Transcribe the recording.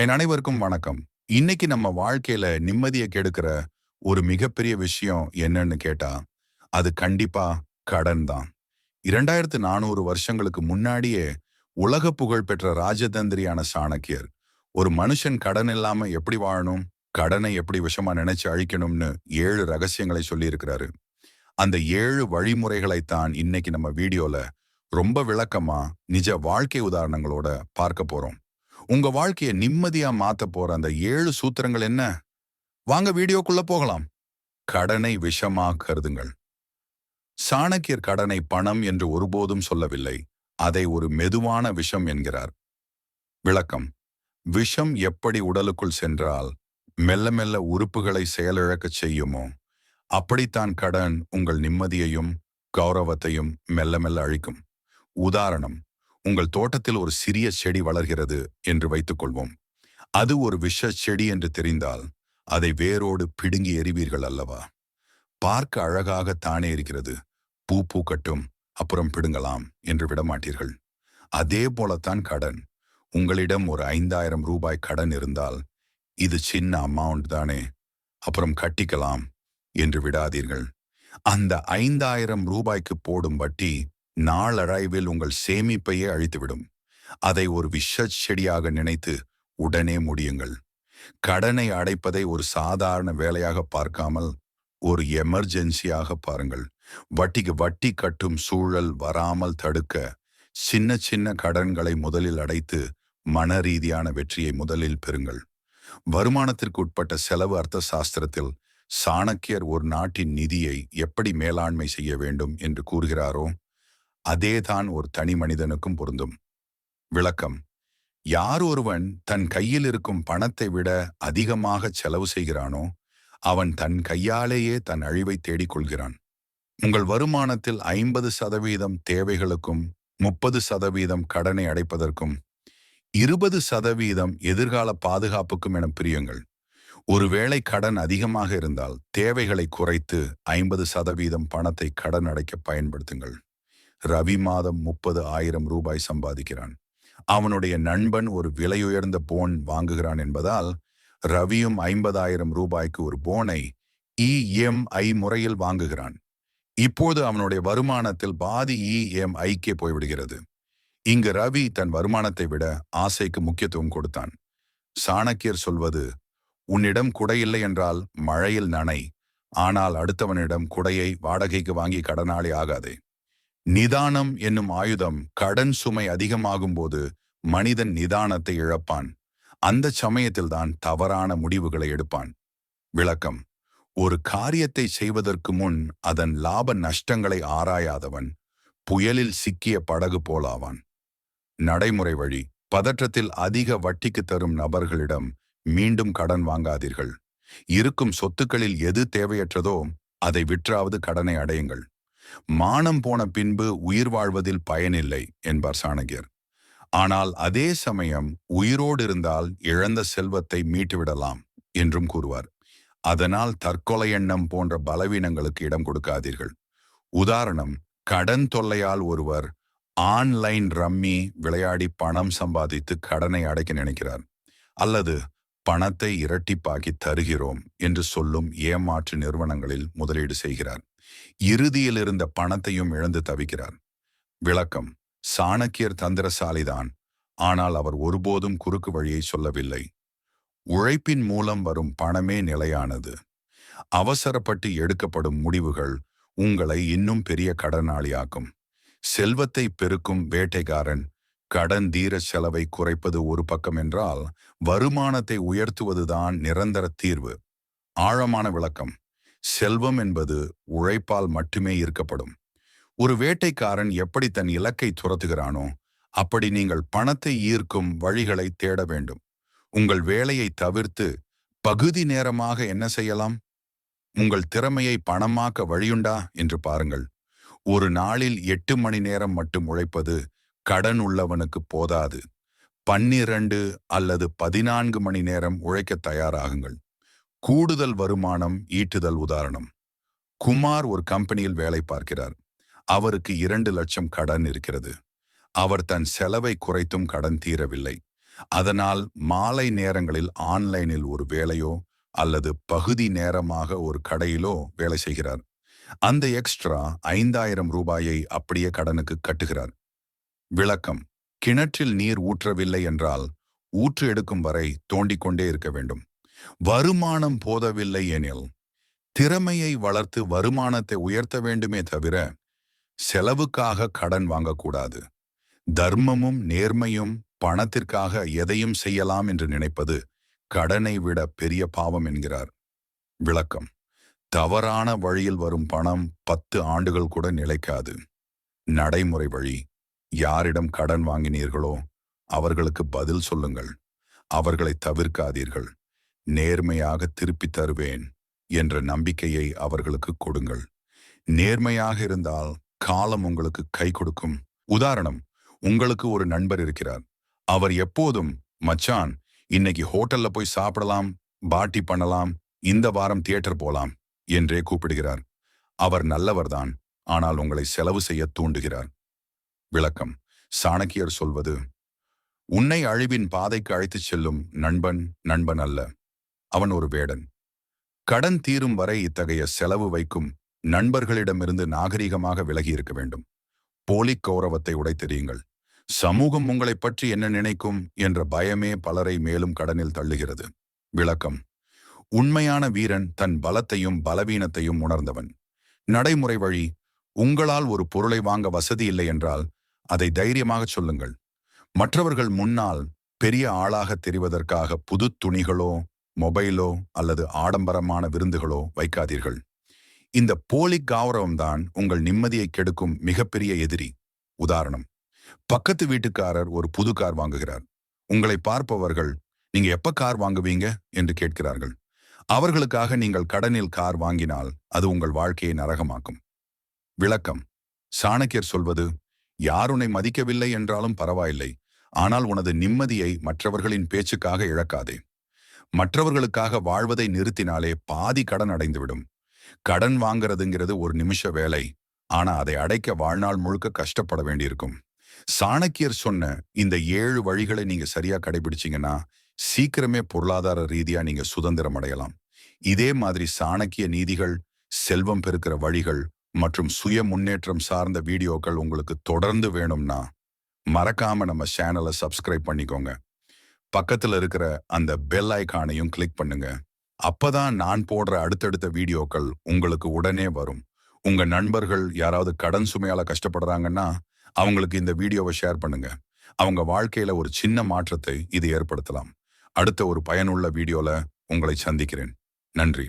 என் அனைவருக்கும் வணக்கம். இன்னைக்கு நம்ம வாழ்க்கையில நிம்மதியை கெடுக்கிற ஒரு மிகப்பெரிய விஷயம் என்னன்னு கேட்டா அது கண்டிப்பா கடன் தான். இரண்டாயிரத்து நானூறு வருஷங்களுக்கு முன்னாடியே உலக புகழ் பெற்ற ராஜதந்திரியான சாணக்கியர் ஒரு மனுஷன் கடன் இல்லாம எப்படி வாழணும் கடனை எப்படி விஷமா நினைச்சு அழிக்கணும்னு ஏழு ரகசியங்களை சொல்லியிருக்கிறாரு. அந்த ஏழு வழிமுறைகளைத்தான் இன்னைக்கு நம்ம வீடியோல ரொம்ப விளக்கமா நிஜ வாழ்க்கை உதாரணங்களோட பார்க்க போறோம். உங்க வாழ்க்கையை நிம்மதியா மாத்த போற அந்த ஏழு சூத்திரங்கள் என்ன? வாங்க வீடியோக்குள்ள போகலாம். கடனை விஷமா கருதுங்கள் சாணக்கியர் கடனை பணம் என்று ஒருபோதும் சொல்லவில்லை. அதை ஒரு மெதுவான விஷம் என்கிறார். விளக்கம். விஷம் எப்படி உடலுக்குள் சென்றால் மெல்ல மெல்ல உறுப்புகளை செயலிழக்கச் செய்யுமோ அப்படித்தான் கடன் உங்கள் நிம்மதியையும் கௌரவத்தையும் மெல்ல மெல்ல அழிக்கும். உதாரணம். உங்கள் தோட்டத்தில் ஒரு சிறிய செடி வளர்கிறது என்று வைத்துக்கொள்வோம். அது ஒரு விஷ செடி என்று தெரிந்தால் அதை வேரோடு பிடுங்கி எறிவீர்கள் அல்லவா? பார்க்க அழகாக தானே இருக்கிறது. பூ பூக்கட்டும் அப்புறம் பிடுங்கலாம் என்று விடமாட்டீர்கள். அதே போலத்தான் கடன். உங்களிடம் ஒரு ஐந்தாயிரம் ரூபாய் கடன் இருந்தால் இது சின்ன அமௌண்ட் தானே. அப்புறம் கட்டிக்கலாம் என்று விடாதீர்கள். அந்த ஐந்தாயிரம் ரூபாய்க்கு போடும் வட்டி நாளடைவில் உங்கள் சேமிப்பையே அழித்துவிடும். அதை ஒரு விஷ செடியாக நினைத்து உடனே முடியுங்கள். கடனை அடைப்பதை ஒரு சாதாரண வேலையாக பார்க்காமல் ஒரு எமர்ஜென்சியாக பாருங்கள். வட்டிக்கு வட்டி கட்டும் சூழல் வராமல் தடுக்க சின்ன சின்ன கடன்களை முதலில் அடைத்து மன ரீதியான வெற்றியை முதலில் பெறுங்கள். வருமானத்திற்கு உட்பட்ட செலவு அர்த்த சாஸ்திரத்தில் சாணக்கியர் ஒரு நாட்டின் நிதியை எப்படி மேலாண்மை செய்ய வேண்டும் என்று கூறுகிறாரோ அதேதான் ஒரு தனி மனிதனுக்கும் பொருந்தும். விளக்கம். யார் ஒருவன் தன் கையில் இருக்கும் பணத்தை விட அதிகமாக செலவு செய்கிறானோ அவன் தன் கையாலேயே தன் அழிவை தேடிக்கொள்கிறான். உங்கள் வருமானத்தில் ஐம்பது சதவீதம் தேவைகளுக்கும் முப்பது சதவீதம் கடனை அடைப்பதற்கும் இருபது சதவீதம் எதிர்கால பாதுகாப்புக்கும் என பிரியுங்கள். ஒருவேளை கடன் அதிகமாக இருந்தால் தேவைகளை குறைத்து ஐம்பது சதவீதம் பணத்தை கடன் அடைக்க பயன்படுத்துங்கள். ரவி மாதம் முப்பது ஆயிரம் ரூபாய் சம்பாதிக்கிறான். அவனுடைய நண்பன் ஒரு விலையுயர்ந்த போன் வாங்குகிறான் என்பதால் ரவியும் ஐம்பதாயிரம் ரூபாய்க்கு ஒரு போனை இஎம்ஐ முறையில் வாங்குகிறான். இப்போது அவனுடைய வருமானத்தில் பாதி இஎம்ஐக்கே போய்விடுகிறது. இங்கு ரவி தன் வருமானத்தை விட ஆசைக்கு முக்கியத்துவம் கொடுத்தான். சாணக்கியர் சொல்வது உன்னிடம் குடையில்லை என்றால் மழையில் நனை ஆனால் அடுத்தவனிடம் குடையை வாடகைக்கு வாங்கி கடனாளி ஆகாதே. நிதானம் என்னும் ஆயுதம் கடன் சுமை அதிகமாகும் போது மனிதன் நிதானத்தை இழப்பான். அந்த சமயத்தில்தான் தவறான முடிவுகளை எடுப்பான். விளக்கம். ஒரு காரியத்தை செய்வதற்கு முன் அதன் லாப நஷ்டங்களை ஆராயாதவன் புயலில் சிக்கிய படகு போலாவான். நடைமுறை வழி. பதற்றத்தில் அதிக வட்டிக்கு தரும் நபர்களிடம் மீண்டும் கடன் வாங்காதீர்கள். இருக்கும் சொத்துக்களில் எது தேவையற்றதோ அதை விற்றாவது கடனை அடையுங்கள். மானம் போன பின்பு உயிர் வாழ்வதில் பயனில்லை என்பார் சாணகியர் ஆனால் அதே சமயம் உயிரோடு இருந்தால் இழந்த செல்வத்தை மீட்டுவிடலாம் என்றும் கூறுவார். அதனால் தற்கொலை எண்ணம் போன்ற பலவீனங்களுக்கு இடம் கொடுக்காதீர்கள். உதாரணம் கடன் தொல்லையால் ஒருவர் ஆன்லைன் ரம்மி விளையாடி பணம் சம்பாதித்து கடனை அடைக்க நினைக்கிறார். அல்லது பணத்தை இரட்டிப்பாக்கி தருகிறோம் என்று சொல்லும் ஏமாற்று நிறுவனங்களில் முதலீடு செய்கிறார். இறுதியில் இருந்த பணத்தையும் இழந்து தவிக்கிறார். விளக்கம் சாணக்கியர் தந்திரசாலிதான் ஆனால் அவர் ஒருபோதும் குறுக்கு வழியை சொல்லவில்லை. உழைப்பின் மூலம் வரும் பணமே நிலையானது. அவசரப்பட்டு எடுக்கப்படும் முடிவுகள் உங்களை இன்னும் பெரிய கடனாளியாக்கும். செல்வத்தை பெருக்கும் வேட்டைக்காரன் கடன் தீர செலவை குறைப்பது ஒரு பக்கம் என்றால் வருமானத்தை உயர்த்துவதுதான் நிரந்தர தீர்வு. ஆழமான விளக்கம் செல்வம் என்பது உழைப்பால் மட்டுமே ஈர்க்கப்படும். ஒரு வேட்டைக்காரன் எப்படி தன் இலக்கை துரத்துகிறானோ அப்படி நீங்கள் பணத்தை ஈர்க்கும் வழிகளை தேட வேண்டும். உங்கள் வேலையை தவிர்த்து பகுதி நேரமாக என்ன செய்யலாம்? உங்கள் திறமையை பணமாக்க வழியுண்டா? என்று பாருங்கள். ஒரு நாளில் எட்டு மணி நேரம் மட்டும் உழைப்பது கடன் உள்ளவனுக்கு போதாது. பன்னிரண்டு அல்லது பதினான்கு மணி நேரம் உழைக்க தயாராகுங்கள். கூடுதல் வருமானம் ஈட்டுதல் உதாரணம். குமார் ஒரு கம்பெனியில் வேலை பார்க்கிறார். அவருக்கு இரண்டு லட்சம் கடன் இருக்கிறது. அவர் தன் செலவை குறைத்தும் கடன் தீரவில்லை. அதனால் மாலை நேரங்களில் ஆன்லைனில் ஒரு வேலையோ அல்லது பகுதி நேரமாக ஒரு கடையிலோ வேலை செய்கிறார். அந்த எக்ஸ்ட்ரா ஐந்தாயிரம் ரூபாயை அப்படியே கடனுக்கு கட்டுகிறார். விளக்கம். கிணற்றில் நீர் ஊற்றவில்லை என்றால் ஊற்று எடுக்கும் வரை தோண்டிக்கொண்டே இருக்க வேண்டும். வருமானம் போதவில்லை எனில் திறமையை வளர்த்து வருமானத்தை உயர்த்த வேண்டுமே தவிர செலவுக்காக கடன் வாங்கக்கூடாது. தர்மமும் நேர்மையும் பணத்திற்காக எதையும் செய்யலாம் என்று நினைப்பது கடனை விட பெரிய பாவம் என்கிறார். விளக்கம். தவறான வழியில் வரும் பணம் பத்து ஆண்டுகள் கூட நிலைக்காது. நடைமுறை வழி. யாரிடம் கடன் வாங்கினீர்களோ அவர்களுக்கு பதில் சொல்லுங்கள். அவர்களை தவிர்க்காதீர்கள். நேர்மையாக திருப்பித் தருவேன் என்ற நம்பிக்கையை அவர்களுக்கு கொடுங்கள். நேர்மையாக இருந்தால் காலம் உங்களுக்கு கை கொடுக்கும். உதாரணம் உங்களுக்கு ஒரு நண்பர் இருக்கிறார். அவர் எப்போதும் மச்சான் இன்னைக்கு ஹோட்டல்ல போய் சாப்பிடலாம் பாட்டி பண்ணலாம் இந்த வாரம் தியேட்டர் போலாம் என்றே கூப்பிடுகிறார். அவர் நல்லவர்தான் ஆனால் உங்களை செலவு செய்ய தூண்டுகிறார். விளக்கம் சாணக்கியர் சொல்வது உன்னை அழிவின் பாதைக்கு அழைத்துச் செல்லும் நண்பன் நண்பன் அல்ல. அவன் ஒரு வேடன். கடன் தீரும் வரை இத்தகைய செலவு வைக்கும் நண்பர்களிடமிருந்து நாகரிகமாக விலகி இருக்க வேண்டும். போலி கௌரவத்தை உடைத்தெறியுங்கள். சமூகம் உங்களை பற்றி என்ன நினைக்கும் என்ற பயமே பலரை மேலும் கடனில் தள்ளுகிறது. விளக்கம். உண்மையான வீரன் தன் பலத்தையும் பலவீனத்தையும் உணர்ந்தவன். நடைமுறை வழி உங்களால் ஒரு பொருளை வாங்க வசதி இல்லை என்றால் அதை தைரியமாக சொல்லுங்கள். மற்றவர்கள் முன்னால் பெரிய ஆளாக தெரிவதற்காக புது துணிகளோ மொபைலோ அல்லது ஆடம்பரமான விருந்துகளோ வைக்காதீர்கள். இந்த போலி கௌரவம்தான் உங்கள் நிம்மதியை கெடுக்கும் மிகப்பெரிய எதிரி. உதாரணம் பக்கத்து வீட்டுக்காரர் ஒரு புது கார் வாங்குகிறார். உங்களை பார்ப்பவர்கள் நீங்க எப்ப கார் வாங்குவீங்க? என்று கேட்கிறார்கள். அவர்களுக்காக நீங்கள் கடனில் கார் வாங்கினால் அது உங்கள் வாழ்க்கையை நரகமாக்கும். விளக்கம் சாணக்கியர் சொல்வது யார் உன்னை மதிக்கவில்லை என்றாலும் பரவாயில்லை. ஆனால் உனது நிம்மதியை மற்றவர்களின் பேச்சுக்காக இழக்காதே. மற்றவர்களுக்காக வாழ்வதை நிறுத்தினாலே பாதி கடன் அடைந்துவிடும். கடன் வாங்கிறதுங்கிறது ஒரு நிமிஷ வேலை. ஆனா அதை அடைக்க வாழ்நாள் முழுக்க கஷ்டப்பட வேண்டியிருக்கும். சாணக்கியர் சொன்ன இந்த ஏழு வழிகளை நீங்க சரியா கடைபிடிச்சீங்கன்னா சீக்கிரமே பொருளாதார ரீதியா நீங்க சுதந்திரம் அடையலாம். இதே மாதிரி சாணக்கிய நீதிகள் செல்வம் பெருக்கிற வழிகள் மற்றும் சுய முன்னேற்றம் சார்ந்த வீடியோக்கள் உங்களுக்கு தொடர்ந்து வேணும்னா மறக்காம நம்ம சேனலை சப்ஸ்கிரைப் பண்ணிக்கோங்க. பக்கத்துல இருக்கிற அந்த பெல் ஐக்கானையும் கிளிக் பண்ணுங்க. அப்பதான் நான் போடுற அடுத்தடுத்த வீடியோக்கள் உங்களுக்கு உடனே வரும். உங்க நண்பர்கள் யாராவது கடன் சுமையால கஷ்டப்படுறாங்கன்னா அவங்களுக்கு இந்த வீடியோவை ஷேர் பண்ணுங்க. அவங்க வாழ்க்கையில ஒரு சின்ன மாற்றத்தை இது ஏற்படுத்தலாம். அடுத்த ஒரு பயனுள்ள வீடியோல உங்களை சந்திக்கிறேன். நன்றி.